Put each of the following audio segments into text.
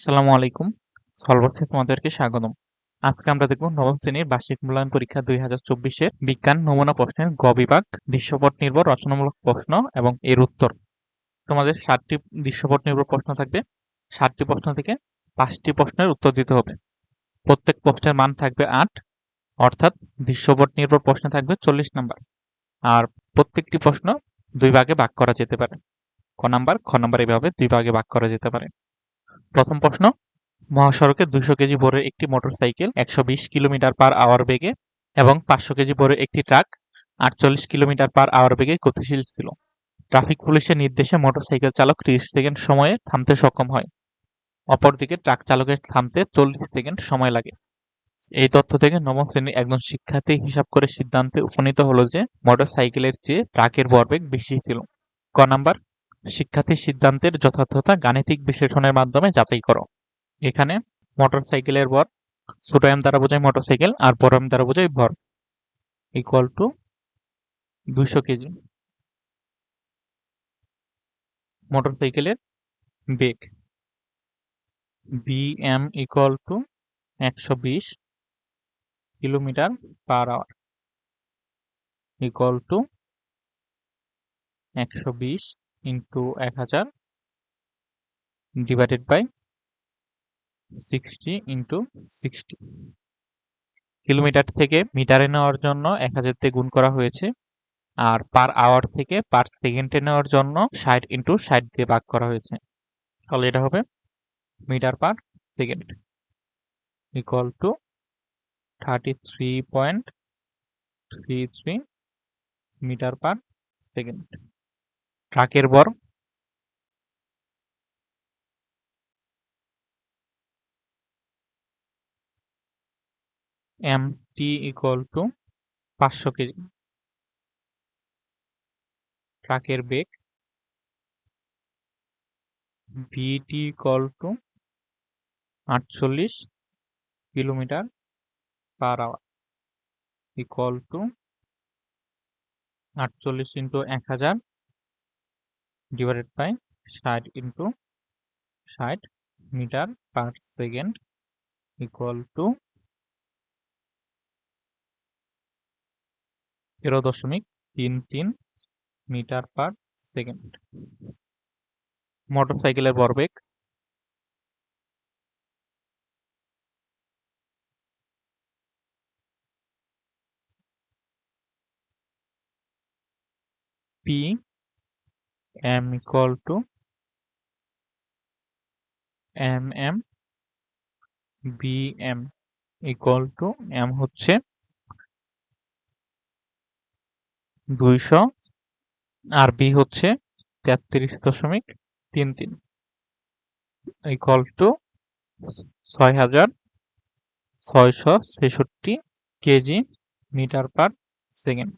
আসসালামু আলাইকুম। সলভার্সে তোমাদেরকে স্বাগতম। আজকে আমরা দেখব নবম শ্রেণির বার্ষিক মূল্যায়ন পরীক্ষা দুই হাজার চব্বিশের বিজ্ঞান, নমুনা প্রশ্নের গ বিভাগ, দৃশ্যপট নির্ভর, রচনামূলক প্রশ্ন এবং এর উত্তর। তোমাদের ষাটটি দৃশ্যপট নির্ভর প্রশ্ন থাকবে। ষাটটি প্রশ্ন থেকে পাঁচটি প্রশ্নের উত্তর দিতে হবে। প্রত্যেক প্রশ্নের মান থাকবে আট, অর্থাৎ দৃশ্যপট নির্ভর প্রশ্নে থাকবে চল্লিশ নাম্বার। আর প্রত্যেকটি প্রশ্ন দুই ভাগে ভাগ করা যেতে পারে। ক নাম্বার, খ নাম্বার এভাবে দুই ভাগে ভাগ করা যেতে পারে। প্রথম প্রশ্ন, মহাসড়কে দুইশো কেজি ভরের একটি মোটরসাইকেল একশো বিশ কিলোমিটার পার আওয়ার বেগে এবং পাঁচশো কেজি ভরের একটি ট্রাক আটচল্লিশ কিলোমিটার পার আওয়ার বেগে গতিশীল ছিল। ট্রাফিক পুলিশের নির্দেশে মোটরসাইকেল চালক ত্রিশ সেকেন্ড সময়ে থামতে সক্ষম হয়। অপরদিকে ট্রাক চালকের থামতে চল্লিশ সেকেন্ড সময় লাগে। এই তথ্য থেকে নবম শ্রেণির একজন শিক্ষার্থী হিসাব করে সিদ্ধান্তে উপনীত হলো যে, মোটরসাইকেলের চেয়ে ট্রাকের ভরবেগ বেশি ছিল। ক নাম্বার শিক্ষার্থীর সিদ্ধান্তের যথার্থতা গাণিতিক বিশ্লেষণের মাধ্যমে যাচাই করো। এখানে মোটরসাইকেলের ভর, ছোট এম দ্বারা বোঝায় মোটরসাইকেল আর বড় এম দ্বারা বোঝায় ভর। ইকুয়াল টু দুইশো কেজি। মোটরসাইকেলের বেগ। বি এম ইকুয়াল টু একশো বিশ kilometre per hour equal to একশো বিশ ইন্টু এক হাজার divided by sixty into sixty kilometre থেকে মিটারে নেওয়ার জন্য এক হাজার দিয়ে গুণ করা হয়েছে। আর পার আওয়ার থেকে পার সেকেন্ডে নেওয়ার জন্য ষাট ইন্টু ষাট দিয়ে ভাগ করা হয়েছে। তাহলে এটা হবে metre per second equal to thirty three point three three metre per second ট্রাকের বর? এম টি ইকুয়াল টু পাঁচশো কেজি। ট্রাকের বেগ? ভিটি ইকুয়াল টু আটচল্লিশ kilometre per hour equal to আটচল্লিশ ইন্টু এক হাজার ডিভাইডেড বাই ষাট ইন্টু ষাট metre per second equal to zero দশমিক তিন তিন মিটার পার সেকেন্ড মোটরসাইকেলের ভরবেগ P to M M V M equal to M হচ্ছে দুইশো আর বি হচ্ছে তেত্রিশ দশমিক তিন তিন ইকুয়াল টু ছয় হাজার ছয়শো ছেষট্টি কেজি মিটার পার সেকেন্ড।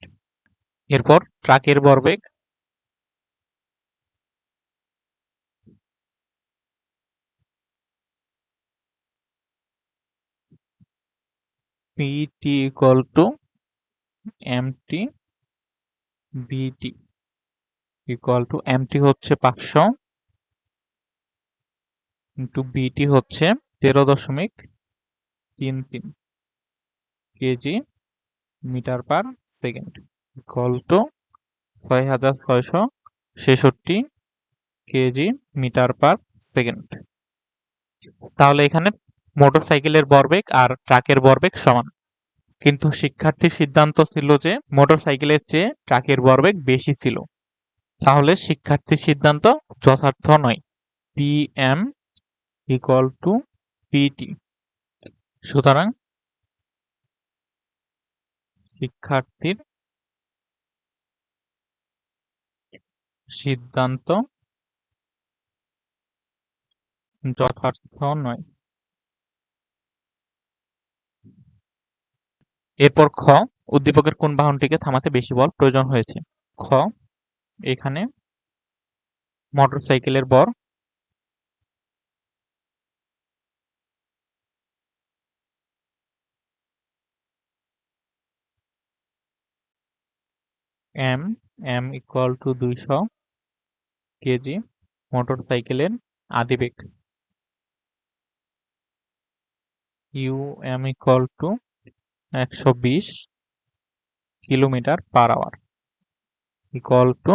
এরপর ট্রাকের ভরবেগ P T equal to M T V T equal to M T হচ্ছে পাঁচশো ইন্টু বিটি হচ্ছে তেরো দশমিক তিন তিন KG metre per second equal to ছয় হাজার ছয়শো ছেষট্টি কেজি মিটার পার সেকেন্ড। তাহলে এখানে মোটরসাইকেলের বরবেগ আর ট্রাকের বরবেগ সমান। কিন্তু শিক্ষার্থীর সিদ্ধান্ত ছিল যে, মোটরসাইকেলের চেয়ে ট্রাকের বরবেগ বেশি ছিল। তাহলে শিক্ষার্থীর সিদ্ধান্ত যথার্থ নয়। P M equal to P T সুতরাং শিক্ষার্থীর সিদ্ধান্ত যথার্থ নয়। এরপর খ, উদ্দীপকের কোন বাহনটিকে থামাতে বেশি বল প্রয়োজন হয়েছে? খ, এখানে মোটরসাইকেলের বর এম এম ইকুয়াল টু দুইশো কেজি মোটরসাইকেলের আদিবেগ ইউ, এম ইকুয়াল টু একশো বিশ kilometre per hour equal to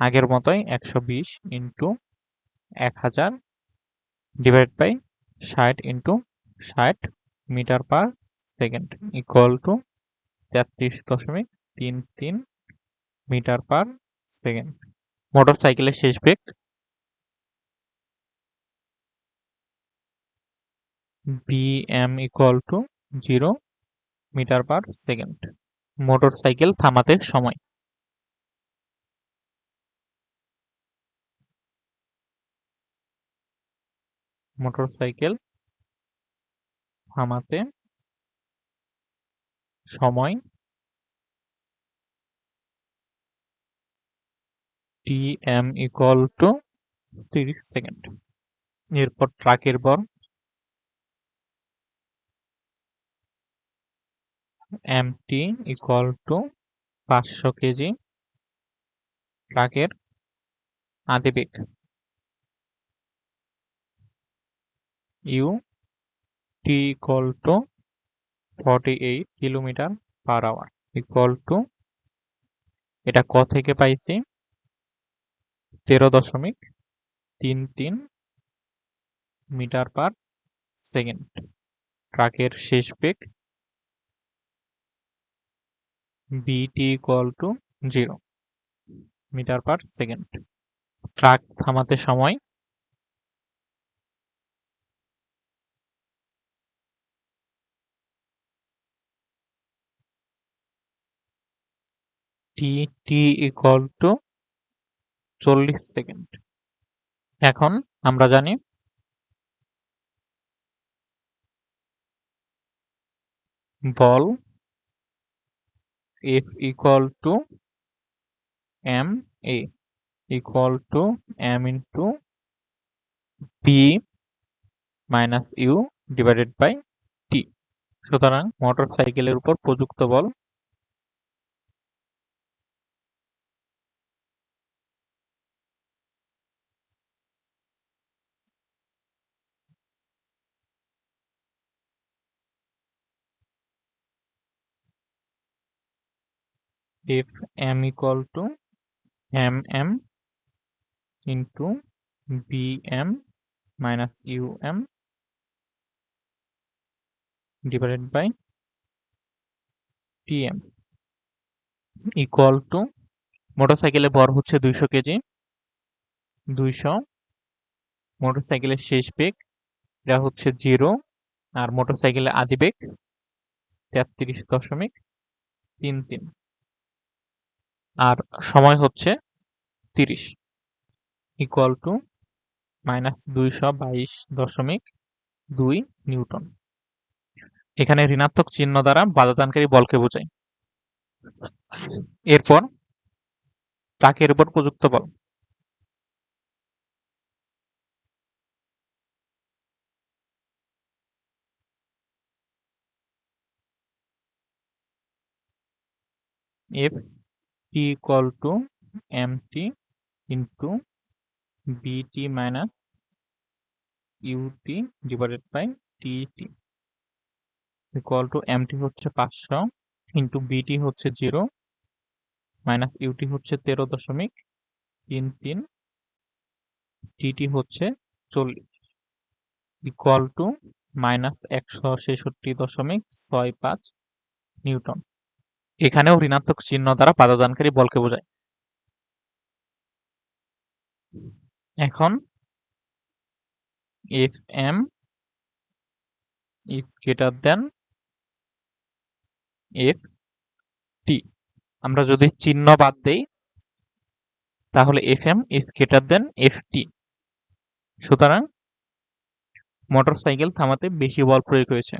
আগের মতোই একশো বিশ ইন্টু এক হাজার ডিভাইড বাই ষাট ইন্টু ষাট metre per second equal to তেত্রিশ দশমিক তিন তিন মিটার পার সেকেন্ড। মোটর সাইকেলের শেষ বেগ V M equal to zero metre per second motor cycle থামাতে সময়। মোটর সাইকেল থামাতে সময়। টি এম ইকুয়াল টু তিরিশ সেকেন্ড এরপর ট্রাকের বর এমটি ইকুয়াল টু পাঁচশো কেজি ট্রাকের আদিবেগ U T equal to forty eight kilometre per hour. Equal to এটা ক থেকে পাইছি? তেরো দশমিক তিন তিন মিটার পার সেকেন্ড। ট্রাকের শেষ বেগ V T equal to zero metre per second truck থামাতে সময়। টি টি ইকুয়াল টু চল্লিশ সেকেন্ড এখন আমরা জানি বল F equal to m a equal to m into b minus u divided by t সুতরাং মোটর সাইকেলের উপর প্রযুক্ত বল if m equal to mm into bm minus um divided by tm equal to মোটরসাইকেলের ভর হচ্ছে দুইশো কেজি, দুইশো মোটরসাইকেলের শেষ বেগ, এটা হচ্ছে জিরো, আর মোটরসাইকেলের আদি বেগ তেত্রিশ দশমিক তিন তিন। আর সময় হচ্ছে তিরিশ। ইকুয়াল টু মাইনাস দুইশো বাইশ দশমিক দুই নিউটন। এখানে ঋণাত্মক চিহ্ন দ্বারা বাধাদানকারী বলকে বোঝায়। এরপর ট্রাকের উপর প্রযুক্ত বল। F t equal to mt into bt minus ut divided by tt equal to mt হচ্ছে পাঁচশো ইন্টু বিটি হচ্ছে জিরো মাইনাস ইউটি হচ্ছে তেরো দশমিক তিন তিন টিটি হচ্ছে চল্লিশ ইকুয়াল টু মাইনাস একশো ছেষট্টি দশমিক ছয় পাঁচ নিউটন। এখানেও ঋণাত্মক চিহ্ন দ্বারা বাধাদানকারী বলকে বোঝায়। এখন F M is greater than F T আমরা যদি চিহ্ন বাদ দেই, তাহলে F M is greater than F T সুতরাং মোটরসাইকেল থামাতে বেশি বল প্রয়োগ হয়েছে।